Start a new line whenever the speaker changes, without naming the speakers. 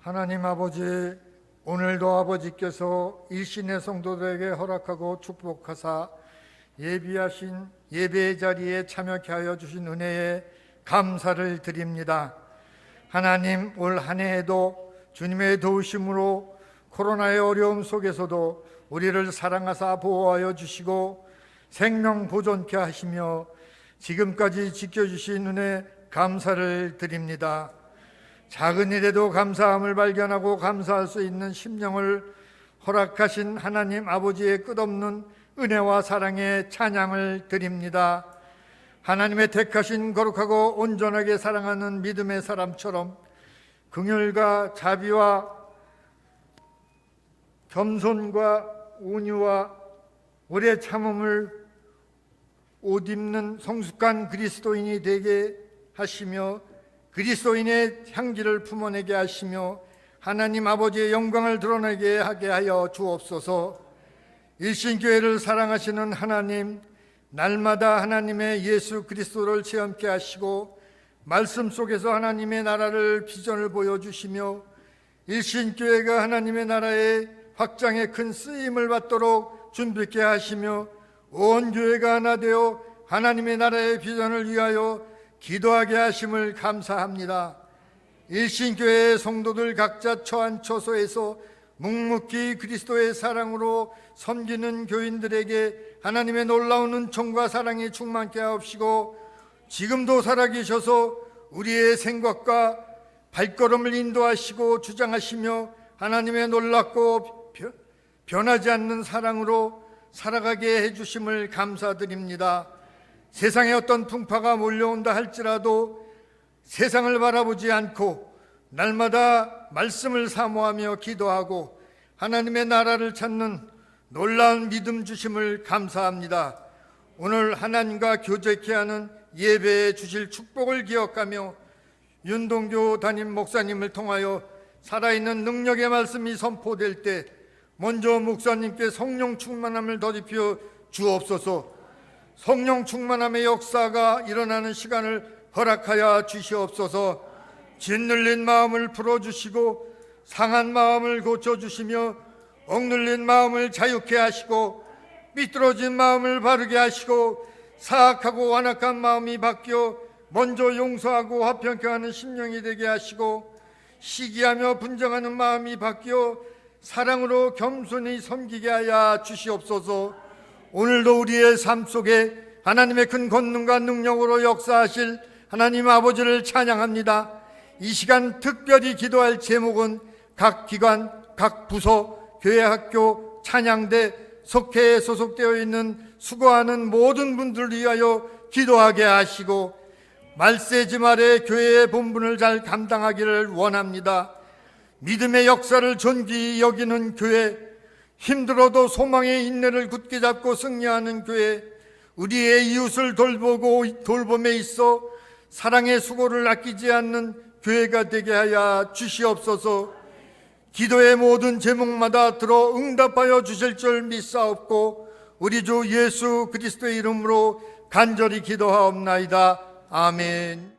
하나님 아버지 오늘도 아버지께서 일신의 성도들에게 허락하고 축복하사 예비하신 예배의 자리에 참여케 하여 주신 은혜에 감사를 드립니다. 하나님 올 한 해에도 주님의 도우심으로 코로나의 어려움 속에서도 우리를 사랑하사 보호하여 주시고 생명 보존케 하시며 지금까지 지켜주신 은혜 감사를 드립니다. 작은 일에도 감사함을 발견하고 감사할 수 있는 심령을 허락하신 하나님 아버지의 끝없는 은혜와 사랑에 찬양을 드립니다. 하나님의 택하신 거룩하고 온전하게 사랑하는 믿음의 사람처럼 긍휼과 자비와 겸손과 온유와 오래 참음을 옷 입는 성숙한 그리스도인이 되게 하시며 그리스도인의 향기를 품어내게 하시며 하나님 아버지의 영광을 드러내게 하게 하여 주옵소서. 일신교회를 사랑하시는 하나님, 날마다 하나님의 예수 그리스도를 체험케 하시고 말씀 속에서 하나님의 나라를 비전을 보여주시며 일신교회가 하나님의 나라의 확장에 큰 쓰임을 받도록 준비케 하시며 온 교회가 하나 되어 하나님의 나라의 비전을 위하여 기도하게 하심을 감사합니다. 일신교회의 성도들 각자 처한 처소에서 묵묵히 그리스도의 사랑으로 섬기는 교인들에게 하나님의 놀라운 은총과 사랑이 충만케 하옵시고 지금도 살아계셔서 우리의 생각과 발걸음을 인도하시고 주장하시며 하나님의 놀랍고 변- 변하지 않는 사랑으로 살아가게 해주심을 감사드립니다. 세상에 어떤 풍파가 몰려온다 할지라도 세상을 바라보지 않고 날마다 말씀을 사모하며 기도하고 하나님의 나라를 찾는 놀라운 믿음 주심을 감사합니다. 오늘 하나님과 교제케 하는 예배에 주실 축복을 기억하며 윤동교 담임 목사님을 통하여 살아있는 능력의 말씀이 선포될 때 먼저 목사님께 성령 충만함을 더입혀 주옵소서. 성령 충만함의 역사가 일어나는 시간을 허락하여 주시옵소서. 짓눌린 마음을 풀어주시고 상한 마음을 고쳐주시며 억눌린 마음을 자유케 하시고 삐뚤어진 마음을 바르게 하시고 사악하고 완악한 마음이 바뀌어 먼저 용서하고 화평케 하는 심령이 되게 하시고 시기하며 분정하는 마음이 바뀌어 사랑으로 겸손히 섬기게 하여 주시옵소서. 오늘도 우리의 삶 속에 하나님의 큰 권능과 능력으로 역사하실 하나님 아버지를 찬양합니다. 이 시간 특별히 기도할 제목은 각 기관, 각 부서, 교회 학교, 찬양대, 속회에 소속되어 있는 수고하는 모든 분들을 위하여 기도하게 하시고 말세지 말에 교회의 본분을 잘 감당하기를 원합니다. 믿음의 역사를 존귀히 여기는 교회, 힘들어도 소망의 인내를 굳게 잡고 승리하는 교회, 우리의 이웃을 돌보고 돌봄에 있어 사랑의 수고를 아끼지 않는 교회가 되게 하여 주시옵소서. 기도의 모든 제목마다 들어 응답하여 주실 줄 믿사옵고 우리 주 예수 그리스도의 이름으로 간절히 기도하옵나이다. 아멘.